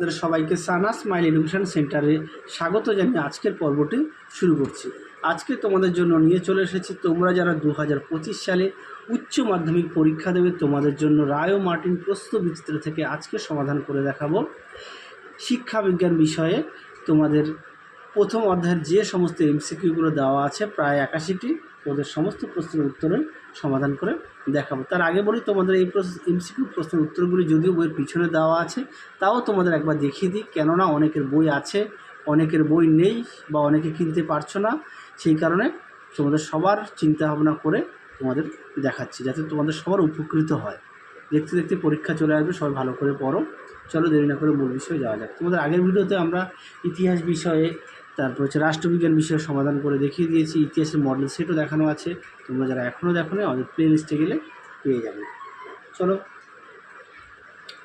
আপনাদের সবাইকে সানা smile education সেন্টারে স্বাগত জানিয়ে আজকের পর্বটি শুরু করছি। আজকে তোমাদের জন্য নিয়ে চলে এসেছি তোমরা যারা দু হাজার পঁচিশ সালে উচ্চ মাধ্যমিক পরীক্ষা দেবে, তোমাদের জন্য রায় ও মার্টিন প্রস্ত বিচিত্র থেকে আজকে সমাধান করে দেখাবো। শিক্ষা বিজ্ঞান বিষয়ে তোমাদের প্রথম অধ্যায়ের যে সমস্ত এমসিকিউগুলো দেওয়া আছে, প্রায় একাশিটি, ওদের সমস্ত প্রশ্নের উত্তরের সমাধান করে দেখাবো। তার আগে বলি, তোমাদের এই এমসিকিউ প্রশ্নের উত্তরগুলি যদিও বইয়ের পিছনে দেওয়া আছে, তাও তোমাদের একবার দেখিয়ে দিই। কেননা অনেকের বই আছে, অনেকের বই নেই বা অনেকে কিনতে পারছ না, সেই কারণে তোমাদের সবার চিন্তা ভাবনা করে তোমাদের দেখাচ্ছি, যাতে তোমাদের সবার উপকৃত হয়। দেখতে দেখতে পরীক্ষা চলে আসবে, সবাই ভালো করে পড়ো। চলো দেরি না করে মূল বিষয়ে যাওয়া যাক। তোমাদের আগের ভিডিওতে আমরা ইতিহাস বিষয়ে তারপর হচ্ছে রাষ্ট্রবিজ্ঞান বিষয়ে সমাধান করে দেখিয়ে দিয়েছি, ইতিহাসের মডেল সেটও দেখানো আছে। তোমরা যারা এখনও দেখো না, আমাদের প্লে লিস্টে গেলে পেয়ে যাবে। চলো,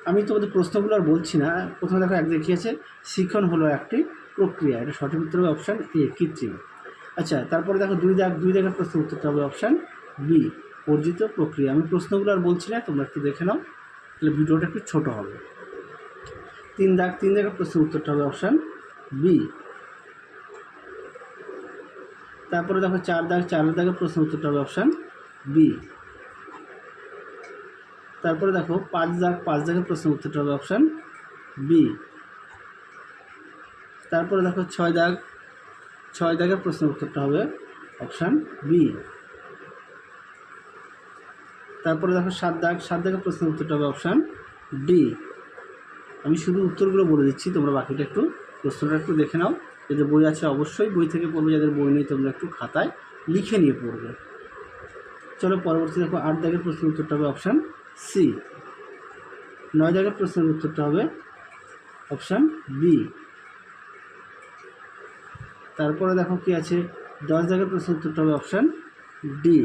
আমি তোমাদের প্রশ্নগুলো আর বলছি না। প্রথমে দেখো, এক দেখিয়েছে শিক্ষণ হলো একটি প্রক্রিয়া। এটা সঠিক উত্তর হবে অপশান এ কৃত্রিম। আচ্ছা তারপরে দেখো, দুই দাগ, দুই দাগের প্রশ্ন উত্তরটা হবে অপশান বি অর্জিত প্রক্রিয়া। আমি প্রশ্নগুলো আর বলছি না, তোমরা একটু দেখে নাও, তাহলে ভিডিওটা একটু ছোটো হবে। তিন দাগ, তিন দাগের প্রশ্নের উত্তরটা হবে অপশান বি তারপরে দেখো চার দাগ চার দাগের প্রশ্ন উত্তরটা হবে অপশান বি তারপরে দেখো পাঁচ দাগ, পাঁচ দাগের প্রশ্ন উত্তরটা হবে অপশান বি তারপরে দেখো ছয় দাগ, ছয় দাগের প্রশ্ন উত্তরটা হবে অপশান বি তারপরে দেখো সাত দাগ, সাত দাগের প্রশ্ন উত্তরটা হবে অপশান ডি আমি শুধু উত্তরগুলো বলে দিচ্ছি, তোমরা বাকিটা একটু প্রশ্নটা একটু দেখে নাও। যাদের বই আছে, অবশ্যই বই থেকে পড়বে, যাদের বই নেই তোমরা একটু খাতায় লিখে নিয়ে পড়বে। চলো পরবর্তী দেখো, আট দাগের প্রশ্নের উত্তরটা হবে অপশান সি নয় দাগের প্রশ্নের উত্তরটা হবে অপশান বি তারপরে দেখো কি আছে, দশ দাগের প্রশ্নের উত্তরটা হবে অপশান ডি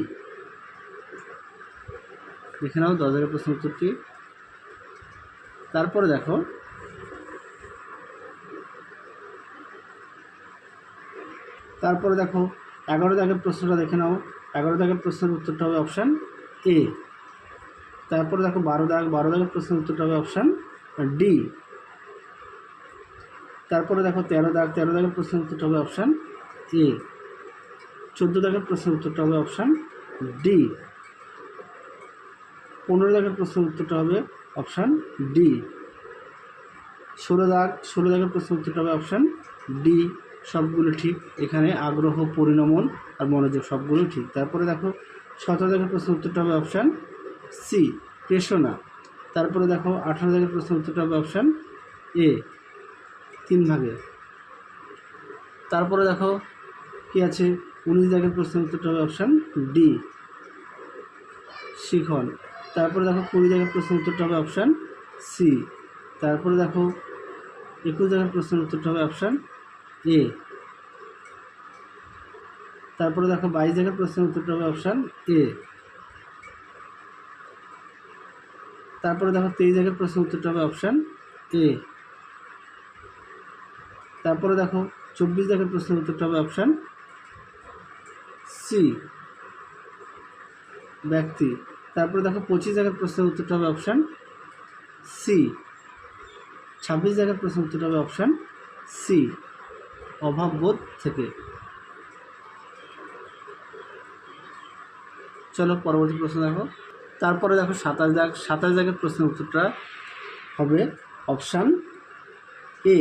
দেখে নাও দশ দাগের প্রশ্নের উত্তরটি। তারপরে দেখো তারপরে দেখো, এগারো দাগের প্রশ্নটা দেখে নাও। এগারো দাগের প্রশ্নের উত্তরটা হবে অপশান এ তারপরে দেখো, বারো দাগ, বারো দাগের প্রশ্নের উত্তরটা হবে অপশান ডি তারপরে দেখো, তেরো দাগ, তেরো দাগের প্রশ্নের উত্তরটা হবে অপশান এ চোদ্দ দাগের প্রশ্নের উত্তরটা হবে অপশান ডি পনেরো দাগের প্রশ্নের উত্তরটা হবে অপশান ডি ষোলো দাগ, ষোলো দাগের প্রশ্নের উত্তরটা হবে অপশান ডি সবগুলো ঠিক। এখানে আগ্রহ, পরিণমন আর মনোযোগ সবগুলো ঠিক। তারপরে দেখো, সতেরো দাগের প্রশ্নের উত্তরটা হবে অপশান সি প্রেষণা। তারপরে দেখো, আঠারো দাগের প্রশ্নের উত্তরটা হবে অপশান এ তিন ভাগে। তারপরে দেখো, কি আছে? উনিশ দাগের প্রশ্নের উত্তরটা হবে অপশান ডি শিখন। তারপরে দেখো, কুড়ি দাগের প্রশ্নের উত্তরটা হবে অপশান সি তারপরে দেখো, একুশ দাগের প্রশ্নের উত্তরটা হবে অপশান এ তারপরে দেখো বাইশ দাগের প্রশ্নের উত্তরটা হবে অপশান এ। তারপরে দেখো তেইশ দাগের প্রশ্নের উত্তরটা হবে অপশান এ। তারপরে দেখো চব্বিশ দাগের প্রশ্নের উত্তরটা হবে অপশান সি। ব্যক্তি। তারপরে দেখো পঁচিশ জায়গার প্রশ্নের উত্তরটা হবে অপশান সি। ছাব্বিশ জায়গার প্রশ্নের উত্তরটা হবে অপশান সি। অভাববোধ থেকে। চলো পরবর্তী প্রশ্ন দেখো। তারপরে দেখো সাতাশ দাগ, সাতাশ দাগের প্রশ্নের উত্তরটা হবে অপশান এ।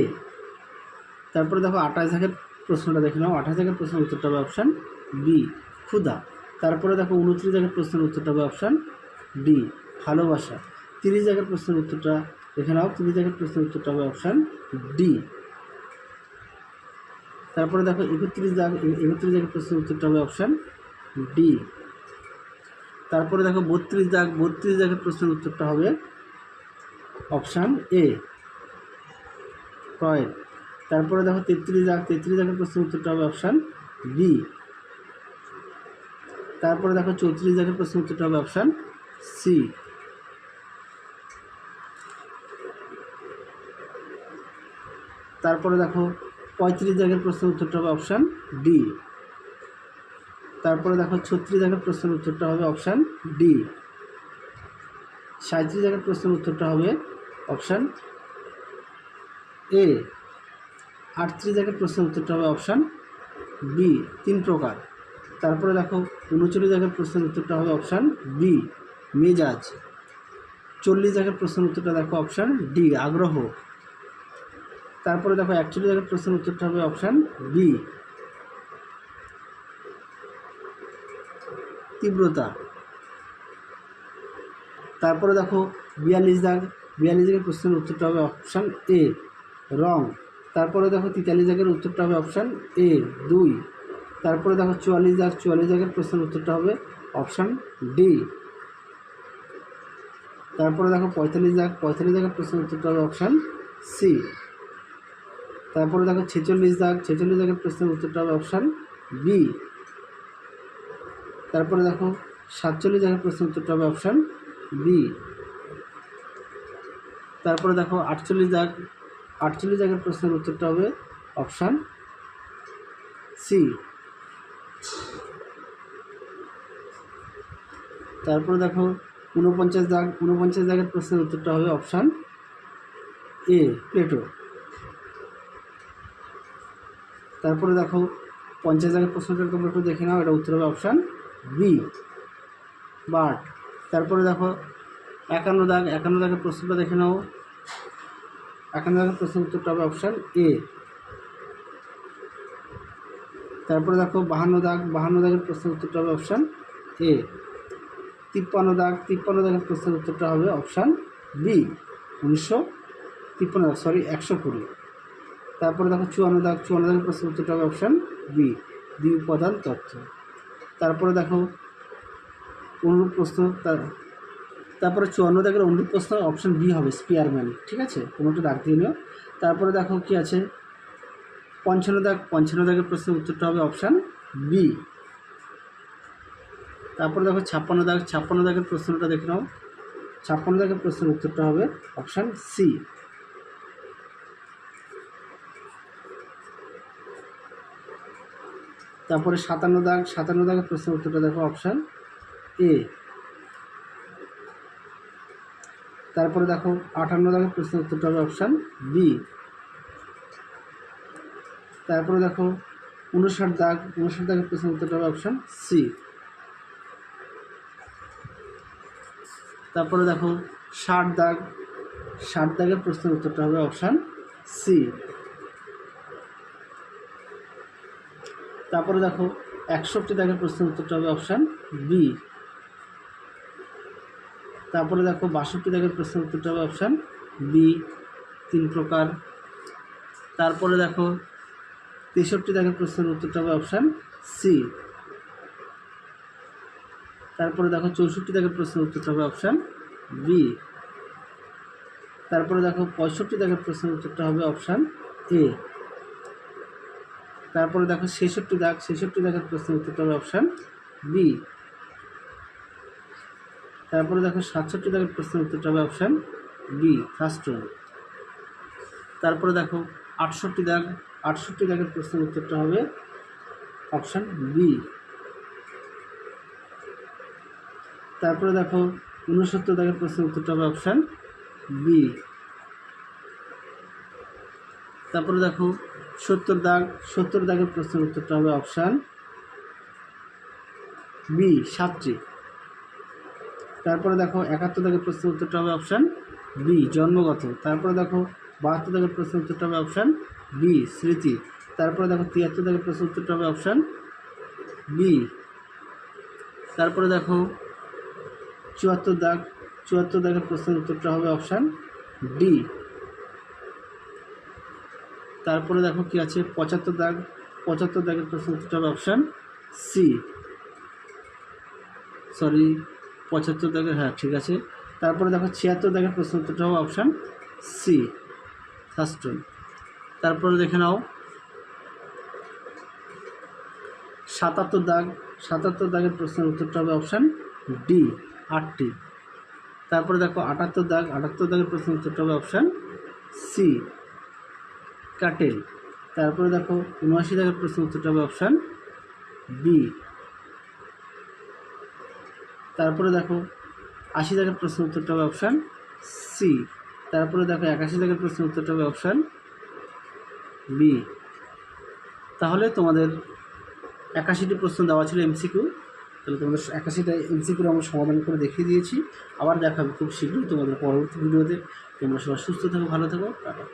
তারপরে দেখো আঠাশ দাগের প্রশ্নটা দেখে নাও। আঠাশ দাগের প্রশ্নের উত্তরটা হবে অপশান বি, ক্ষুধা। তারপরে দেখো উনত্রিশ জায়গার প্রশ্নের উত্তরটা হবে অপশান ডি, ভালোবাসা। তিরিশ জায়গার প্রশ্নের উত্তরটা দেখে নাও। তিরিশ জায়গার প্রশ্নের উত্তরটা হবে অপশান ডি। তারপরে দেখো একত্রিশ দাগ একত্রিশ জায়গার প্রশ্নের উত্তরটা হবে অপশান ডি তারপরে দেখো বত্রিশ দাগ, বত্রিশ দাগের প্রশ্নের উত্তরটা হবে অপশান এ কয়েক তারপরে দেখো তেত্রিশ দাগ, তেত্রিশ দাগের প্রশ্নের উত্তরটা হবে অপশান বি তারপরে দেখো চৌত্রিশ দাগের প্রশ্নের উত্তরটা হবে অপশান সি তারপরে দেখো পঁয়ত্রিশ দাগের প্রশ্নের উত্তরটা হবে অপশান ডি। তারপরে দেখো ছত্রিশ দাগের প্রশ্নের উত্তরটা হবে অপশান ডি। সাঁত্রিশ দাগের প্রশ্নের উত্তরটা হবে অপশান এ। আটত্রিশ দাগের প্রশ্নের উত্তরটা হবে অপশান বি। তিন প্রকার। তারপরে দেখো উনচল্লিশ দাগের প্রশ্নের উত্তরটা হবে অপশান বি, মেজাজ। চল্লিশ দাগের প্রশ্নের উত্তরটা দেখো অপশান ডি, আগ্রহ। তারপরে দেখো একচল্লিশ দাগের প্রশ্নের উত্তরটা হবে অপশান বি তীব্রতা। তারপরে দেখো, বিয়াল্লিশ দাগ। বিয়াল্লিশ দাগের প্রশ্নের উত্তরটা হবে অপশান এ রং। তারপরে দেখো, তেতাল্লিশ দাগের উত্তরটা হবে অপশান এ দুই। তারপরে দেখো, চুয়াল্লিশ দাগ। চুয়াল্লিশ দাগের প্রশ্নের উত্তরটা হবে অপশান ডি তারপরে দেখো, পঁয়তাল্লিশ দাগ। পঁয়তাল্লিশ দাগের প্রশ্নের উত্তরটা হবে অপশান সি তারপরে দেখো ছেচল্লিশ দাগ, ছেচল্লিশ দাগের প্রশ্নের উত্তরটা হবে অপশান বি তারপরে দেখো সাতচল্লিশ দাগের প্রশ্নের উত্তরটা হবে অপশান বি তারপরে দেখো আটচল্লিশ দাগ, আটচল্লিশ দাগের প্রশ্নের উত্তরটা হবে অপশান সি তারপরে দেখো ঊনপঞ্চাশ দাগ, ঊনপঞ্চাশ দাগের প্রশ্নের উত্তরটা হবে অপশান এ প্লেটো তারপরে দেখো, পঞ্চাশ দাগের প্রশ্নটা তোমরা একটু দেখে নাও, এটা উত্তর হবে অপশান বি বাট, তারপরে দেখো, একান্ন দাগ, একান্ন দাগের প্রশ্নটা দেখে নাও। একান্ন দাগের প্রশ্নের উত্তরটা হবে অপশান এ তারপরে দেখো, বাহান্ন দাগ, বাহান্ন দাগের প্রশ্নের উত্তরটা হবে অপশান এ তিপ্পান্ন দাগ, তিপ্পান্ন দাগের প্রশ্নের উত্তরটা হবে অপশান বি উনিশশো তিপ্পান্ন দাগ সরি একশো কুড়ি। তারপরে দেখো চুয়ান্ন দাগ চুয়ান্ন দাগের প্রশ্নের উত্তরটা হবে অপশান বি দ্বি উপাদান তথ্য। তারপরে দেখো অনুরূপ প্রশ্ন, তার তারপরে চুয়ান্ন দাগের অনুরূপ প্রশ্ন অপশান বি হবে স্পিয়ারম্যান ঠিক আছে? কোনো একটু দাগ দিয়ে নিও। তারপরে দেখো কি আছে? পঞ্চান্ন দাগ, পঞ্চান্ন দাগের প্রশ্নের উত্তরটা হবে অপশান বি তারপরে দেখো ছাপ্পান্ন দাগ, ছাপ্পান্ন দাগের প্রশ্নটা দেখে নাও। ছাপ্পান্ন দাগের প্রশ্নের উত্তরটা হবে অপশান সি তারপরে সাতান্ন দাগ, সাতান্ন দাগের প্রশ্নের উত্তরটা দেখো অপশান এ তারপরে দেখো, আটান্ন দাগের প্রশ্নের উত্তরটা হবে অপশান বি তারপরে দেখো, উনষাট দাগ, উনষাট দাগের প্রশ্নের উত্তরটা হবে অপশান সি তারপরে দেখো, ষাট দাগ, ষাট দাগের প্রশ্নের উত্তরটা হবে অপশান সি তারপরে দেখো, একষট্টি দাগের প্রশ্নের উত্তরটা হবে অপশান বি তারপরে দেখো, বাষট্টি দাগের প্রশ্নের উত্তরটা হবে অপশান বি তিন প্রকার। তারপরে দেখো, তেষট্টি দাগের প্রশ্নের উত্তরটা হবে অপশান সি তারপরে দেখো, চৌষট্টি দাগের প্রশ্নের উত্তরটা হবে অপশান বি তারপরে দেখো, পঁয়ষট্টি দাগের প্রশ্নের উত্তরটা হবে অপশান এ তারপরে দেখো ছেষট্টি দাগ, ছেষট্টি দাগের প্রশ্নের উত্তরটা হবে অপশান বি তারপরে দেখো সাতষট্টি দাগের প্রশ্নের উত্তরটা হবে অপশান বি ফার্স্ট ওয়ান তারপরে দেখো আটষট্টি দাগ, আটষট্টি দাগের প্রশ্নের উত্তরটা হবে অপশান বি তারপরে দেখো উনসত্তর দাগের প্রশ্নের উত্তরটা হবে অপশান বি তারপরে দেখো সত্তর দাগ, সত্তর দাগের প্রশ্নের উত্তরটা হবে অপশান বি সাতটি। তারপরে দেখো একাত্তর দাগের প্রশ্নের উত্তরটা হবে অপশান বি জন্মগত। তারপরে দেখো বাহাত্তর দাগের প্রশ্নের উত্তরটা হবে অপশান বি স্মৃতি। তারপরে দেখো তিয়াত্তর দাগের প্রশ্নের উত্তরটা হবে অপশান বি তারপরে দেখো চুয়াত্তর দাগ, চুয়াত্তর দাগের প্রশ্নের উত্তরটা হবে অপশান ডি তারপরে দেখো কি আছে, পঁচাত্তর দাগ, পঁচাত্তর দাগের প্রশ্নের উত্তরটা হবে অপশান সি সরি পঁচাত্তর দাগের হ্যাঁ ঠিক আছে। তারপরে দেখো ছিয়াত্তর দাগের প্রশ্ন উত্তরটা হবে অপশান সি ফার্স্ট তারপরে দেখে নাও। সাতাত্তর দাগ, সাতাত্তর দাগের প্রশ্নের উত্তরটা হবে অপশান ডি আটটি। তারপরে দেখো আটাত্তর দাগ, আটাত্তর দাগের প্রশ্নের উত্তরটা হবে অপশান সি কাটেল তারপরে দেখো, উনআশি দাগের প্রশ্ন উত্তরটা হবে অপশান বি তারপরে দেখো, আশি দাগের প্রশ্ন উত্তরটা হবে অপশান সি তারপরে দেখো, একাশি দাগের প্রশ্ন উত্তরটা হবে অপশান বি তাহলে তোমাদের একাশিটি প্রশ্ন দেওয়া ছিল এমসিকিউ তাহলে তোমাদের একাশিটা এমসিকিউ আমরা সমাধান করে দেখিয়ে দিয়েছি। আবার দেখাবে খুব শীঘ্রই তোমাদের পরবর্তী ভিডিওতে। তোমরা সবাই সুস্থ থেকো, ভালো থেকো, টাটা।